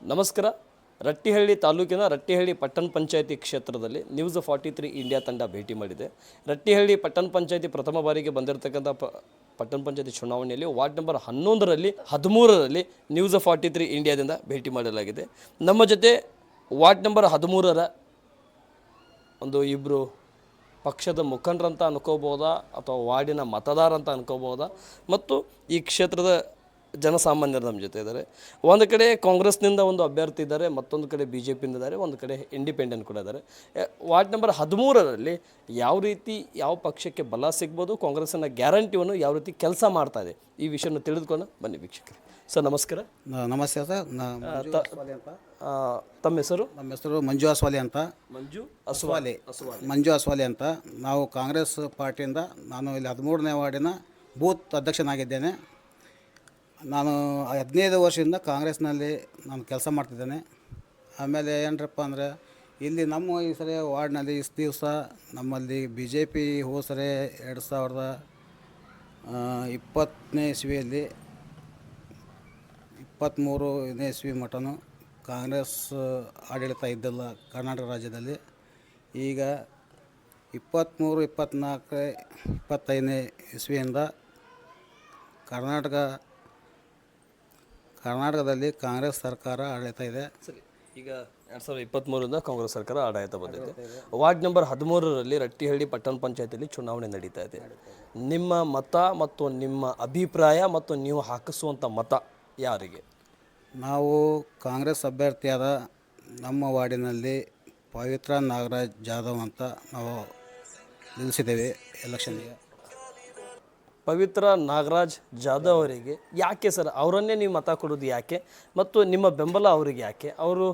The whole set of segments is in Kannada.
ನಮಸ್ಕಾರ. ರಟ್ಟಿಹಳ್ಳಿ ತಾಲೂಕಿನ ರಟ್ಟಿಹಳ್ಳಿ ಪಟ್ಟಣ ಪಂಚಾಯತಿ ಕ್ಷೇತ್ರದಲ್ಲಿ ನ್ಯೂಸ್ ಫಾರ್ಟಿ ತ್ರೀ ಇಂಡಿಯಾ ತಂಡ ಭೇಟಿ ಮಾಡಿದೆ. ರಟ್ಟಿಹಳ್ಳಿ ಪಟ್ಟಣ ಪಂಚಾಯತಿ ಪ್ರಥಮ ಬಾರಿಗೆ ಬಂದಿರತಕ್ಕಂಥ ಪ, ಪಟ್ಟಣ ಪಂಚಾಯತಿ ಚುನಾವಣೆಯಲ್ಲಿ ವಾರ್ಡ್ ನಂಬರ್ ಹನ್ನೊಂದರಲ್ಲಿ, ಹದಿಮೂರರಲ್ಲಿ ನ್ಯೂಸ್ ಫಾರ್ಟಿ ತ್ರೀ ಇಂಡಿಯಾದಿಂದ ಭೇಟಿ ಮಾಡಲಾಗಿದೆ. ನಮ್ಮ ಜೊತೆ ವಾರ್ಡ್ ನಂಬರ್ ಹದಿಮೂರರ ಒಂದು ಇಬ್ಬರು ಪಕ್ಷದ ಮುಖಂಡರಂತ ಅನ್ಕೋಬೋದಾ ಅಥವಾ ವಾರ್ಡಿನ ಮತದಾರ ಅಂತ ಅನ್ಕೋಬೋದಾ? ಮತ್ತು ಈ ಕ್ಷೇತ್ರದ ಜನಸಾಮಾನ್ಯರು ನಮ್ಮ ಜೊತೆ ಇದ್ದಾರೆ. ಒಂದು ಕಡೆ ಕಾಂಗ್ರೆಸ್ನಿಂದ ಒಂದು ಅಭ್ಯರ್ಥಿ ಇದ್ದಾರೆ ಮತ್ತೊಂದು ಕಡೆ ಬಿ ಜೆ ಪಿಯಿಂದ ಇದ್ದಾರೆ ಒಂದು ಕಡೆ ಇಂಡಿಪೆಂಡೆಂಟ್ ಕೂಡ ಇದ್ದಾರೆ. ವಾರ್ಡ್ ನಂಬರ್ ಹದಿಮೂರರಲ್ಲಿ ಯಾವ ರೀತಿ ಯಾವ ಪಕ್ಷಕ್ಕೆ ಬಲ ಸಿಗ್ಬೋದು ಕಾಂಗ್ರೆಸ್ನ ಗ್ಯಾರಂಟಿಯನ್ನು ಯಾವ ರೀತಿ ಕೆಲಸ ಮಾಡ್ತಾ ಇದೆ ಈ ವಿಷಯವನ್ನು ತಿಳಿದುಕೊಂಡು ಬನ್ನಿ ವೀಕ್ಷಕರು. ಸರ್ ನಮಸ್ಕಾರ. ನಮಸ್ತೆ ಸರ್. ತಮ್ಮ ಹೆಸರು? ನಮ್ಮ ಹೆಸರು ಮಂಜು ಅಸ್ವಾಲಿ ಅಂತ. ಮಂಜು ಅಸ್ವಾಲಿ. ಮಂಜು ಅಸ್ವಾಲಿ ಅಂತ. ನಾವು ಕಾಂಗ್ರೆಸ್ ಪಾರ್ಟಿಯಿಂದ ನಾನು ಇಲ್ಲಿ ಹದಿಮೂರನೇ ವಾರ್ಡಿನ ಬೂತ್ ಅಧ್ಯಕ್ಷನಾಗಿದ್ದೇನೆ. ನಾನು ಹದಿನೈದು ವರ್ಷದಿಂದ ಕಾಂಗ್ರೆಸ್ನಲ್ಲಿ ನಾನು ಕೆಲಸ ಮಾಡ್ತಿದ್ದೇನೆ. ಆಮೇಲೆ ಏನರಪ್ಪ ಅಂದರೆ, ಇಲ್ಲಿ ನಮ್ಮ ಈ ಸರಿ ವಾರ್ಡ್ನಲ್ಲಿ ಇಷ್ಟು ದಿವಸ ನಮ್ಮಲ್ಲಿ ಬಿ ಜೆ ಪಿ ಹೋಸರೆ ಸರಿ ಎರಡು ಸಾವಿರದ ಇಪ್ಪತ್ತನೇ ಇಸ್ವಿಯಲ್ಲಿ ಇಪ್ಪತ್ತ್ಮೂರನೇ ಇಸ್ವಿ ಮಟನು ಕಾಂಗ್ರೆಸ್ ಆಡಳಿತ ಇದ್ದಿಲ್ಲ ಕರ್ನಾಟಕ ರಾಜ್ಯದಲ್ಲಿ. ಈಗ ಇಪ್ಪತ್ತ್ಮೂರು ಇಪ್ಪತ್ತ್ನಾಲ್ಕು ಇಪ್ಪತ್ತೈದನೇ ಇಸ್ವಿಯಿಂದ ಕರ್ನಾಟಕ ಕರ್ನಾಟಕದಲ್ಲಿ ಕಾಂಗ್ರೆಸ್ ಸರ್ಕಾರ ಆಡಳಿತ ಇದೆ. ಸರಿ ಈಗ ಎರಡು ಸಾವಿರದ ಇಪ್ಪತ್ತ್ಮೂರಿಂದ ಕಾಂಗ್ರೆಸ್ ಸರ್ಕಾರ ಆಡಳಿತ ಬಂದಿದೆ. ವಾರ್ಡ್ ನಂಬರ್ ಹದಿಮೂರರಲ್ಲಿ ರಟ್ಟಿಹಳ್ಳಿ ಪಟ್ಟಣ ಪಂಚಾಯತಿಯಲ್ಲಿ ಚುನಾವಣೆ ನಡೀತಾ ಇದೆ. ನಿಮ್ಮ ಮತ ಮತ್ತು ನಿಮ್ಮ ಅಭಿಪ್ರಾಯ ಮತ್ತು ನೀವು ಹಾಕಿಸುವಂಥ ಮತ ಯಾರಿಗೆ? ನಾವು ಕಾಂಗ್ರೆಸ್ ಅಭ್ಯರ್ಥಿಯಾದ ನಮ್ಮ ವಾರ್ಡಿನಲ್ಲಿ ಪವಿತ್ರ ನಾಗರಾಜ್ ಜಾಧವ್ ಅಂತ ನಾವು ನಿಲ್ಲಿಸಿದ್ದೇವೆ ಎಲೆಕ್ಷನ್ಗೆ ಪವಿತ್ರ ನಾಗರಾಜ್ ಜಾಧವ್ ಅವರಿಗೆ ಯಾಕೆ ಸರ್? ಅವರನ್ನೇ ನೀವು ಮತ ಕೊಡೋದು ಯಾಕೆ? ಮತ್ತು ನಿಮ್ಮ ಬೆಂಬಲ ಅವರಿಗೆ ಯಾಕೆ? ಅವರು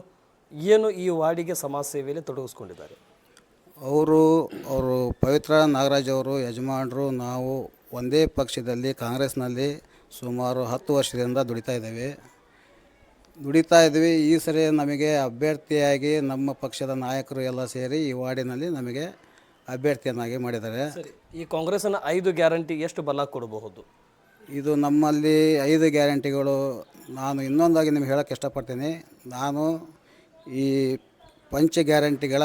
ಏನು ಈ ವಾರ್ಡಿಗೆ ಸಮಾಜ ಸೇವೆಯಲ್ಲಿ ತೊಡಗಿಸ್ಕೊಂಡಿದ್ದಾರೆ? ಅವರು ಅವರು ಪವಿತ್ರ ನಾಗರಾಜ್ ಅವರು ಯಜಮಾನರು ನಾವು ಒಂದೇ ಪಕ್ಷದಲ್ಲಿ ಕಾಂಗ್ರೆಸ್ನಲ್ಲಿ ಸುಮಾರು ಹತ್ತು ವರ್ಷದಿಂದ ದುಡಿತಾ ಇದ್ದೇವೆ. ದುಡಿತಾ ಇದ್ವಿ. ಈ ಸರಿ ನಮಗೆ ಅಭ್ಯರ್ಥಿಯಾಗಿ ನಮ್ಮ ಪಕ್ಷದ ನಾಯಕರು ಎಲ್ಲ ಸೇರಿ ಈ ವಾರ್ಡಿನಲ್ಲಿ ನಮಗೆ ಅಭ್ಯರ್ಥಿಯನ್ನಾಗಿ ಮಾಡಿದ್ದಾರೆ. ಸರಿ ಈ ಕಾಂಗ್ರೆಸ್ನ ಐದು ಗ್ಯಾರಂಟಿ ಎಷ್ಟು ಬಲ ಕೊಡಬಹುದು? ಇದು ನಮ್ಮಲ್ಲಿ ಐದು ಗ್ಯಾರಂಟಿಗಳು. ನಾನು ಇನ್ನೊಂದಾಗಿ ನಿಮ್ಗೆ ಹೇಳೋಕ್ಕೆ ಇಷ್ಟಪಡ್ತೀನಿ. ನಾನು ಈ ಪಂಚ ಗ್ಯಾರಂಟಿಗಳ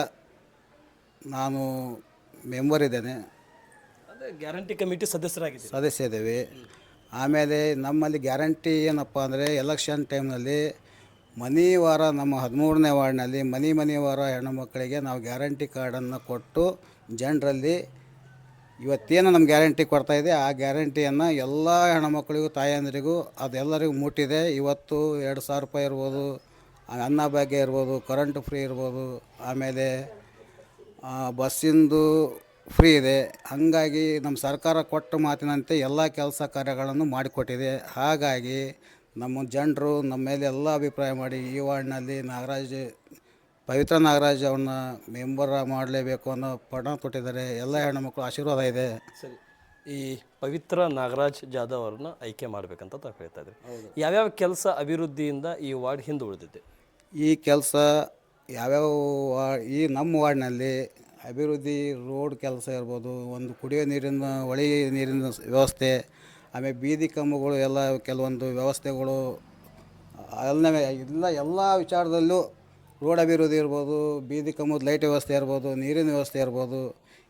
ನಾನು ಮೆಂಬರ್ ಇದ್ದೇನೆ. ಅಂದರೆ ಗ್ಯಾರಂಟಿ ಕಮಿಟಿ ಸದಸ್ಯರಾಗಿದೆ ಸದಸ್ಯ ಇದ್ದೇವೆ. ಆಮೇಲೆ ನಮ್ಮಲ್ಲಿ ಗ್ಯಾರಂಟಿ ಏನಪ್ಪ ಅಂದರೆ ಎಲೆಕ್ಷನ್ ಟೈಮ್ನಲ್ಲಿ ಮನಿ ವಾರ ನಮ್ಮ ಹದಿಮೂರನೇ ವಾರ್ಡ್ನಲ್ಲಿ ಮನಿ ಮನೆ ವಾರ ಹೆಣ್ಣು ಮಕ್ಕಳಿಗೆ ನಾವು ಗ್ಯಾರಂಟಿ ಕಾರ್ಡನ್ನು ಕೊಟ್ಟು ಜನರಲ್ಲಿ ಇವತ್ತೇನು ನಮ್ಮ ಗ್ಯಾರಂಟಿ ಕೊಡ್ತಾಯಿದೆ ಆ ಗ್ಯಾರಂಟಿಯನ್ನು ಎಲ್ಲ ಹೆಣ್ಮಕ್ಳಿಗೂ ತಾಯಂದಿರಿಗೂ ಅದೆಲ್ಲರಿಗೂ ಮುಟ್ಟಿದೆ. ಇವತ್ತು ಎರಡು ಸಾವಿರ ರೂಪಾಯಿ ಇರ್ಬೋದು, ಅನ್ನ ಭಾಗ್ಯ ಇರ್ಬೋದು ಕರೆಂಟ್ ಫ್ರೀ ಇರ್ಬೋದು, ಆಮೇಲೆ ಬಸ್ಸಿಂದು ಫ್ರೀ ಇದೆ. ಹಾಗಾಗಿ ನಮ್ಮ ಸರ್ಕಾರ ಕೊಟ್ಟ ಮಾತಿನಂತೆ ಎಲ್ಲ ಕೆಲಸ ಕಾರ್ಯಗಳನ್ನು ಮಾಡಿಕೊಟ್ಟಿದೆ. ಹಾಗಾಗಿ ನಮ್ಮ ಜನರು ನಮ್ಮ ಮೇಲೆ ಎಲ್ಲ ಅಭಿಪ್ರಾಯ ಮಾಡಿ ಈ ವಾರ್ಡ್ನಲ್ಲಿ ನಾಗರಾಜ್ ಪವಿತ್ರ ನಾಗರಾಜ್ ಅವ್ರನ್ನ ಮೆಂಬರ್ ಮಾಡಲೇಬೇಕು ಅನ್ನೋ ಪಣ ಕೊಟ್ಟಿದ್ದಾರೆ ಎಲ್ಲ ಹೆಣ್ಣುಮಕ್ಕಳು ಆಶೀರ್ವಾದ ಇದೆ. ಸರಿ. ಈ ಪವಿತ್ರ ನಾಗರಾಜ್ ಜಾಧವ್ ಅವ್ರನ್ನ ಆಯ್ಕೆ ಮಾಡಬೇಕಂತ ತಾವು ಹೇಳ್ತಾ ಇದ್ರಿ. ಯಾವ್ಯಾವ ಕೆಲಸ ಅಭಿವೃದ್ಧಿಯಿಂದ ಈ ವಾರ್ಡ್ ಹಿಂದೆ ಉಳಿದಿದೆ ಈ ಕೆಲಸ ಯಾವ್ಯಾವ ವಾ ಈ ನಮ್ಮ ವಾರ್ಡ್ನಲ್ಲಿ ಅಭಿವೃದ್ಧಿ ರೋಡ್ ಕೆಲಸ ಇರ್ಬೋದು ಒಂದು ಕುಡಿಯೋ ನೀರಿನ ಹೊಳೆ ನೀರಿನ ವ್ಯವಸ್ಥೆ ಆಮೇಲೆ ಬೀದಿ ಕಂಬಗಳು ಎಲ್ಲ ಕೆಲವೊಂದು ವ್ಯವಸ್ಥೆಗಳು ಎಲ್ಲ ಎಲ್ಲ ಎಲ್ಲ ವಿಚಾರದಲ್ಲೂ ರೋಡ್ ಅಭಿವೃದ್ಧಿ ಇರ್ಬೋದು, ಬೀದಿ ಕಂಬದ ಲೈಟ್ ವ್ಯವಸ್ಥೆ ಇರ್ಬೋದು, ನೀರಿನ ವ್ಯವಸ್ಥೆ ಇರ್ಬೋದು,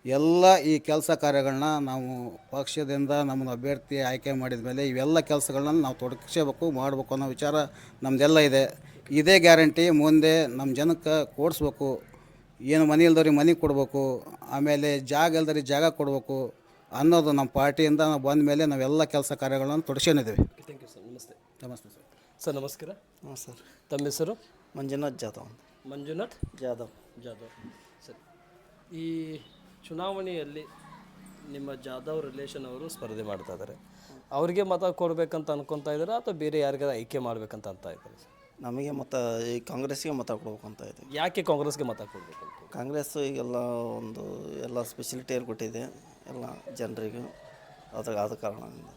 ಎಲ್ಲ ಈ ಕೆಲಸ ಕಾರ್ಯಗಳನ್ನ ನಾವು ಪಕ್ಷದಿಂದ ನಮ್ಮನ್ನು ಅಭ್ಯರ್ಥಿ ಆಯ್ಕೆ ಮಾಡಿದ ಮೇಲೆ ಇವೆಲ್ಲ ಕೆಲಸಗಳನ್ನ ನಾವು ತೊಡಗಿಸಬೇಕು, ಮಾಡಬೇಕು ಅನ್ನೋ ವಿಚಾರ ನಮ್ಮದೆಲ್ಲ ಇದೆ. ಇದೇ ಗ್ಯಾರಂಟಿ ಮುಂದೆ ನಮ್ಮ ಜನಕ್ಕೆ ಕೊಡಿಸ್ಬೇಕು. ಏನು ಮನೆ ಇಲ್ದವ್ರಿಗೆ ಮನೆ ಕೊಡಬೇಕು, ಆಮೇಲೆ ಜಾಗ ಇಲ್ದವ್ರಿಗೆ ಜಾಗ ಕೊಡಬೇಕು. ಅನ್ನೋದು ನಮ್ಮ ಪಾರ್ಟಿಯಿಂದ ನಾವು ಬಂದ ಮೇಲೆ ನಾವೆಲ್ಲ ಕೆಲಸ ಕಾರ್ಯಗಳನ್ನು ತೊಡಸ್ಕೊಂಡಿದ್ದೀವಿ. ಥ್ಯಾಂಕ್ ಯು ಸರ್ ನಮಸ್ತೆ. ನಮಸ್ತೆ ಸರ್ ಸರ್ ನಮಸ್ಕಾರ. ಹಾಂ ಸರ್ ತಮ್ಮ ಹೆಸರು? ಮಂಜುನಾಥ್ ಜಾಧವ್ ಅಂತ. ಮಂಜುನಾಥ್ ಜಾಧವ್. ಜಾಧವ್. ಸರ್. ಈ ಚುನಾವಣೆಯಲ್ಲಿ ನಿಮ್ಮ ಜಾಧವ್ ರಿಲೇಷನ್ ಅವರು ಸ್ಪರ್ಧೆ ಮಾಡ್ತಾ ಇದ್ದಾರೆ. ಅವರಿಗೆ ಮತ ಕೊಡಬೇಕಂತ ಅನ್ಕೊತಾ ಇದ್ದಾರೆ ಅಥವಾ ಬೇರೆ ಯಾರಿಗಾರ ಆಯ್ಕೆ ಮಾಡಬೇಕಂತ ಅಂತ ಇದ್ದಾರೆ ಸರ್ ನಮಗೆ ಮತ ಈ ಕಾಂಗ್ರೆಸ್ಗೆ ಮತ ಅಂತ ಇದೆ. ಯಾಕೆ ಕಾಂಗ್ರೆಸ್ಗೆ ಮತ ಕೊಡಬೇಕು ಕಾಂಗ್ರೆಸ್ ಈಗೆಲ್ಲ ಒಂದು ಎಲ್ಲ ಸ್ಪೆಷಲಿಟಿಯಲ್ಲಿ ಕೊಟ್ಟಿದೆ ಎಲ್ಲ ಜನರಿಗೂ. ಅದ್ರ ಆದ ಕಾರಣದಿಂದ.